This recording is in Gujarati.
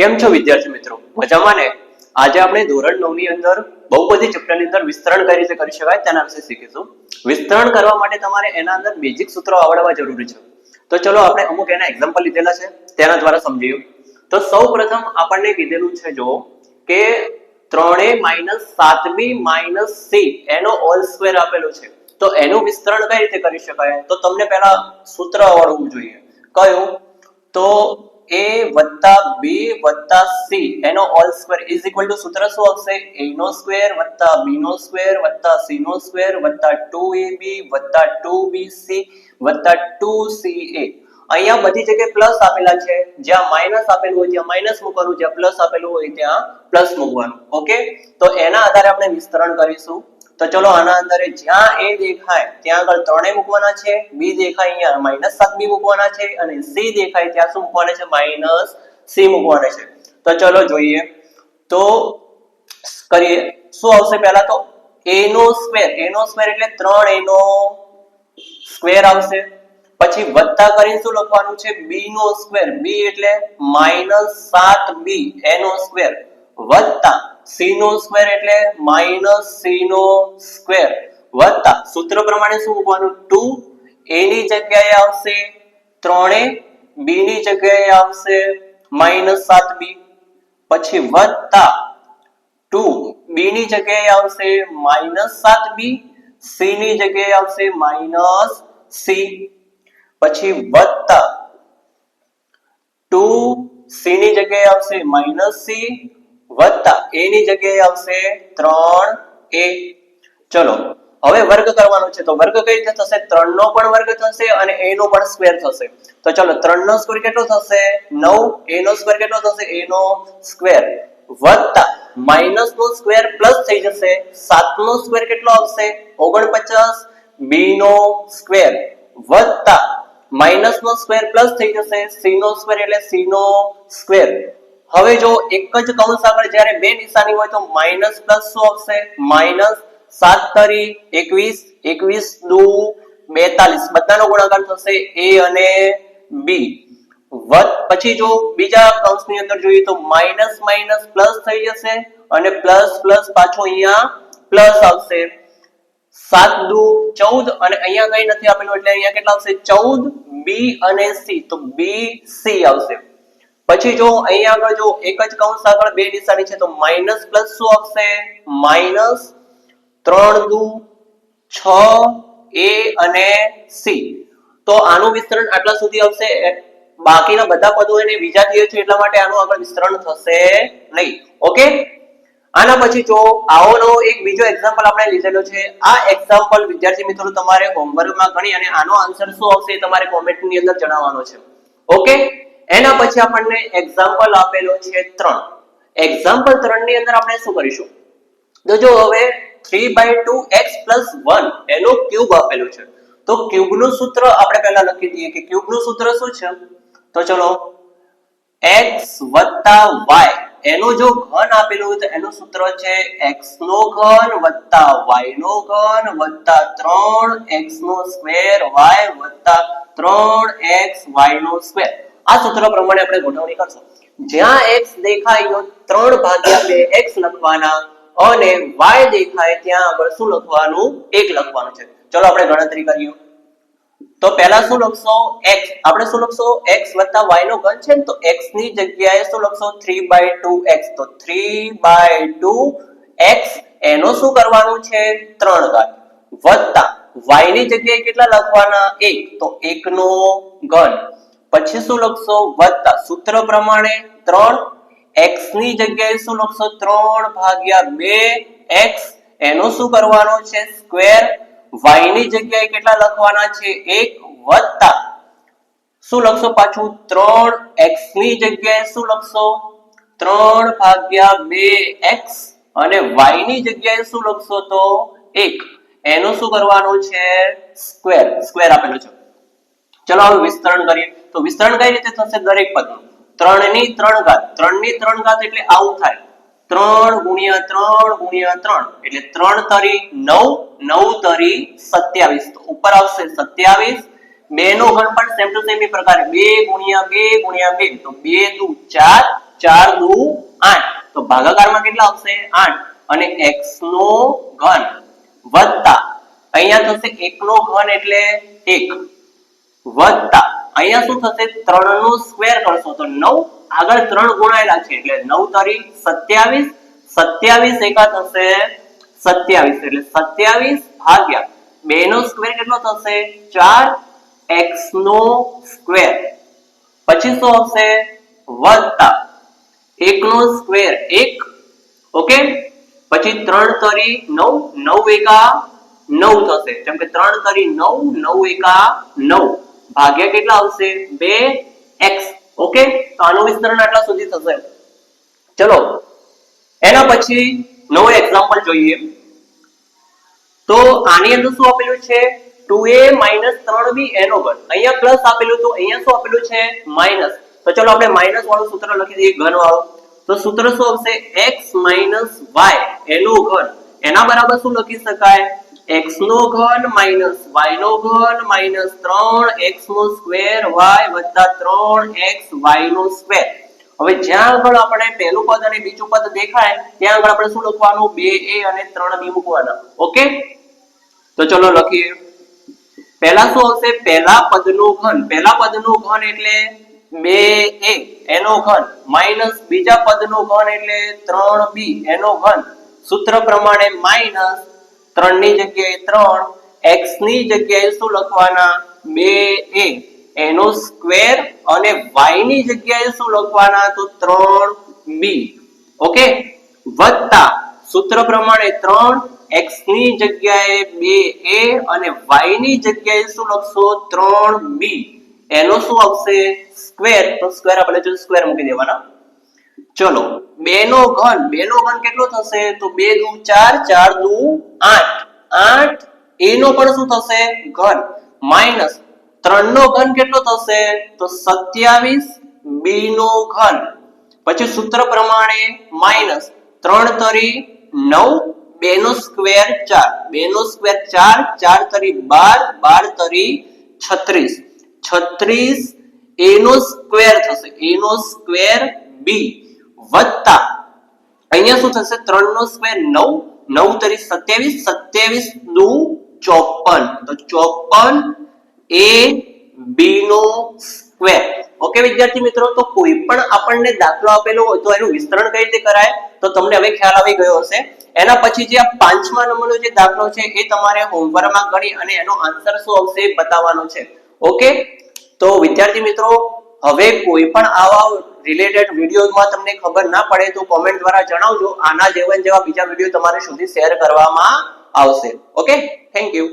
કેમ છો વિદ્યાર્થી મિત્રો? મજામાં ને? આજે આપણે ધોરણ નવની અંદર બહુ બધી ચેપ્ટરની અંદર વિસ્તરણ કઈ રીતે કરી શકાય તેના વિશે શીખીશું. વિસ્તરણ કરવા માટે તમારે એના અંદર બેઝિક સૂત્રો આવડવા જરૂરી છે. તો ચલો આપણે અમુક એના એક્ઝામ્પલ લીધેલા છે, તેના દ્વારા સમજીએ. તો સૌ પ્રથમ આપણને કીધેલું છે જો કે ત્રણે માઇનસ સાતમી માઇનસ સી એનો હોલ સ્ક્વેર આપેલો છે. તો એનું વિસ્તરણ કઈ રીતે કરી શકાય? તો તમને પહેલા સૂત્ર આવડવું જોઈએ. કયું? તો a વત્તા b વત્તા c. એનો whole square is equal to સૂત્ર શું આવશે? A નો સ્ક્વેર વત્તા b નો સ્ક્વેર વત્તા c નો સ્ક્વેર વત્તા 2ab વત્તા 2bc વત્તા 2ca અહીંયા બધી જગ્યાએ પ્લસ આપેલા છે. જ્યાં માઇનસ આપેલું હોય ત્યાં માઇનસ મૂકવાનું, જ્યાં પ્લસ આપેલું હોય ત્યાં પ્લસ મૂકવાનું. ઓકે તો એના આધારે આપણે વિસ્તરણ કરીશું. તો ચલો આના અંદર જ્યાં એ દેખાય, ત્યાં આગળ ત્રણે મૂકવાના છે, બી દેખાય અહીંયા માઇનસ સાત બી મૂકવાના છે અને સી દેખાય ત્યાં શું મૂકવાના છે? માઇનસ સી મૂકવાના છે. તો ચલો જોઈએ. તો કરીએ. શું આવશે પહેલા તો? એ નો સ્ક્વેર એ નો સ્ક્વેર એટલે ત્રણ એ નો સ્ક્વેર આવશે. પછી વત્તા કરીને શું લખવાનું છે? બી નો સ્ક્વેર બી એટલે માઇનસ સાત બી એનો સ્ક્વેર વત્તા નો સ્ક્વેર એટલે માઇનસ નો સ્ક્વેર વત્તા સૂત્ર પ્રમાણે શું મૂકવાનું? ટુ એ ની જગ્યાએ આવશે ત્રણે બી ની જગ્યાએ આવશે માઇનસ સાત બી પછી વત્તા ટુ બી ની જગ્યાએ આવશે માઇનસ સાત બી સી ની જગ્યાએ આવશે માઇનસ સી પછી વત્તા ટુ સી ની જગ્યાએ આવશે માઇનસ c વત્તા. એની જગ્યાએ આવશે ત્રણ એ ચલો, હવે વર્ગ કરવાનો છે. તો વર્ગ કઈ રીતે થશે? ત્રણ નો પણ વર્ગ થશે અને એ નો પણ સ્ક્વેર થશે. તો ચલો ત્રણ નો સ્ક્વેર કેટલો થશે? નવ. એ નો સ્ક્વેર કેટલો થશે? એ નો સ્ક્વેર વત્તા. માઇનસ નો સ્ક્વેર પ્લસ થઈ જશે. સાત નો સ્ક્વેર કેટલો આવશે? ઓગણપચાસ. બી નો સ્ક્વેર વત્તા. માઇનસ નો સ્ક્વેર પ્લસ થઈ જશે. સી નો સ્ક્વેર એટલે સી નો સ્ક્વેર હવે જો એક જ કૌંસ આગળ જ્યારે બે નિશાની હોય તો માઇનસ પ્લસ શું આવશે? માઇનસ સાત તરી એકવીસ એકવીસ દુ બેતાલીસ. બધાનો ગુણાકાર થશે એ અને બી. પછી જો બીજા કૌંસની અંદર જોઈએ તો માઇનસ માઇનસ પ્લસ થઈ જશે અને પ્લસ પ્લસ પાછો અહીંયા પ્લસ આવશે. સાત દુ ચૌદ અને અહીંયા કઈ નથી આપેલું, એટલે અહીંયા કેટલા આવશે? ચૌદ, બી અને સી. તો બી સી આવશે. પછી જો અહીંયા આગળ જો એક જ કૌંસ આગળ બે નિશાની છે, તો માઇનસ પ્લસ શું આવશે? માઇનસ ત્રણ દુ છ એ અને સી. તો આનું વિસ્તરણ આટલા સુધી આવશે. બાકીના બધા પદો એને વિજાતીય છે એટલા માટે આનું આગળ વિસ્તરણ થશે નહીં. ઓકે? આના પછી જો આવો નવો એક બીજો એક્ઝામ્પલ આપણે લીધેલો છે. આ એક્ઝામ્પલ વિદ્યાર્થી મિત્રો, તમારે હોમવર્કમાં ગણી અને આનો આન્સર શું આવશે તમારે કોમેન્ટની અંદર જણાવવાનો છે. ઓકે? એના પછી આપણને એક્ઝામ્પલ આપેલો છે ત્રણ. એક્ઝામ્પલ ત્રણની અંદર આપણે શું કરીશું? તો જો હવે three by two X plus one એનો ક્યુબ આપેલું છે. તો ક્યુબનું સૂત્ર આપણે પહેલા લખી દઈએ કે ક્યુબનું સૂત્ર શું છે? તો ચલો એક્સ વત્તા વાય એનો જો ઘન આપેલું હોય તો એનું સૂત્ર છે x નો ઘન વત્તા y નો ઘન વત્તા 3x નો સ્ક્વેર y વત્તા 3x y નો સ્ક્વેર આ સૂત્ર પ્રમાણે આપણે ગોઠવણી કરશું. જ્યાં x દેખાય તો 3 ભાગ્યા 2 x લખવાના અને y દેખાય ત્યાં આગળ શું લખવાનું? 1 લખવાનું છે. ચલો આપણે ગણતરી કરીએ. તો પહેલા શું લખશો? x. આપણે શું લખશો? x y નો ઘન છે તો x ની જગ્યાએ શું લખશો? 3/2x તો 3/2x એનો શું કરવાનું છે? 3 ઘાત. વત્તા y ની જગ્યાએ કેટલા લખવાના? 1 તો 1 નો ઘન. પછી શું લખશો? વત્તા સૂત્ર પ્રમાણે ત્રણ. એક્સની જગ્યાએ શું લખશો? ત્રણ ભાગ્યા બે એક્સ એનો શું કરવાનો છે? સ્ક્વેર વાયની જગ્યાએ કેટલા લખવાના છે? એક. વત્તા શું લખશો પાછું? ત્રણ. એક્સની જગ્યાએ શું લખશો? ત્રણ ભાગ્યા બે એક્સ અને વાયની જગ્યાએ શું લખશો તો? એક. એનું શું કરવાનું છે? સ્ક્વેર સ્ક્વેર આપેલો છે. ચલો હવે વિસ્તરણ કરીએ. તો વિસ્તરણ કઈ રીતે થશે દરેક પદનું? ત્રણની ત્રણ ઘાત. ત્રણની ત્રણ ઘાત એટલે આવું થાય. ત્રણ ગુણ્યા ત્રણ ગુણ્યા ત્રણ. એટલે ત્રણ તરી નવ નવ તરી સત્યાવીસ. ઉપર આવશે સત્યાવીસ. બે નો ઘન પણ સેમ ટુ સેમ પ્રકારે. બે ગુણ્યા બે ગુણ્યા બે. તો બે દુ ચાર ચાર દુ આઠ. તો ભાગાકારમાં કેટલા આવશે? આઠ. અને એક્સ નો ઘન વત્તા. અહીંયા થશે એક નો ઘન એટલે એક. વત્તા. અહીંયા શું થશે? ત્રણ નો સ્ક્વેર કરશો. તો નવ, આગળ ત્રણ ગુણાયેલા છે. એટલે નવ તરી સત્યાવીસ સત્યાવીસ એકા થશે સત્યાવીસ. એટલે સત્યાવીસ ભાગ્યા બે નો સ્ક્વેર કેટલો થશે? ચાર એક્સ નો સ્ક્વેર પછી શું આવશે? વત્તા. એક નો સ્ક્વેર એક. ઓકે? પછી ત્રણ તરી નવ નવ એકા નવ થશે. જેમ કે ત્રણ તરી નવ નવ એકા નવ. ભાગ્યા કેટલા આવશે? બે એક્સ. ઓકે? તો આનું વિસ્તરણ આટલા સુધી થશે. ચલો. એના પછી નવો એક્ઝામ્પલ જોઈએ. તો આની અંદર શું આપેલું છે? 2a 3b એનો ઘન. અહીંયા પ્લસ આપેલું તો અહીંયા શું આપેલું છે? માઇનસ. તો ચલો આપણે માઇનસ વાળું સૂત્ર લખી દઈએ, ઘન વાળું. તો સૂત્ર શું આવશે? x y એનો ઘન. એના બરાબર શું લખી શકાય? X નો ઘન માઇનસ y નો ઘન માઇનસ 3x નો સ્ક્વેર y વત્તા 3x y નો સ્ક્વેર. હવે જ્યાં આગળ આપણે પહેલું પદ અને બીજું પદ દેખાય, ત્યાં આગળ આપણે શું લખવાનું? 2a અને 3b મૂકવાના. ઓકે? તો ચલો લખીએ. પહેલા શું આવશે? પહેલા પદનું ઘન. પહેલા પદનું ઘન એટલે 2a એનો ઘન. માઇનસ બીજા પદનું ઘન એટલે 3b એનો ઘન. સૂત્ર પ્રમાણે માઇનસ 3 ની જગ્યાએ ત્રણ એક્સની જગ્યાએ શું લખવાના? બે, એ. એનો સ્ક્વેર અને વાયની જગ્યાએ શું લખવાના? તો 3b ઓકે? વત્તા સૂત્ર પ્રમાણે ત્રણ એક્સની જગ્યાએ 2a અને વાયની જગ્યાએ શું લખશો? ત્રણ બી. એનો શું આવશે? સ્ક્વેર. તો સ્ક્વેર આપણે જો સ્ક્વેર મૂકી દેવાના. ચલો બે નો ઘન, બે નો ઘન કેટલો થશે? તો બે દુ ચાર ચાર દુ આઠ. આઠ એનો પણ શું થશે? ઘન. માઇનસ ત્રણ નો ઘન કેટલો થશે? તો સત્યાવીસ બી નો ઘન. પછી સૂત્ર પ્રમાણે માઇનસ ત્રણ તરી નવ, બે નો સ્ક્વેર ચાર. બે નો સ્ક્વેર ચાર ચાર તરી બાર બાર તરી છત્રીસ. છત્રીસ એનો સ્ક્વેર થશે. એનો સ્ક્વેર બી. વત્તા. અહીંયા શું થશે? ત્રણ નો સ્ક્વેર નવ નવ તરી સત્યાવીસ સત્યાવીસ દુ ચોપન. તો ચોપન એ બી નો સ્ક્વેર ઓકે વિદ્યાર્થી મિત્રો, તો કોઈ પણ આપણને દાખલો આપેલો હોય તો એનું વિસ્તરણ કઈ રીતે કરાય? તો તમને હવે ખ્યાલ આવી ગયો હશે. એના પછી જે પાંચમા નંબરનો જે દાખલો છે, એ તમારે હોમવર્કમાં ગણી અને એનો આન્સર શું આવશે બતાવવાનો છે. ઓકે તો વિદ્યાર્થી મિત્રો હવે કોઈ પણ આવા રિલેટેડ વિડીયોમાં તમને ખબર ના પડે તો કોમેન્ટ દ્વારા જણાવજો. આના જેવા જેવા બીજા વીડિયો તમારે સુધી શેર કરવામાં આવશે. Okay thank you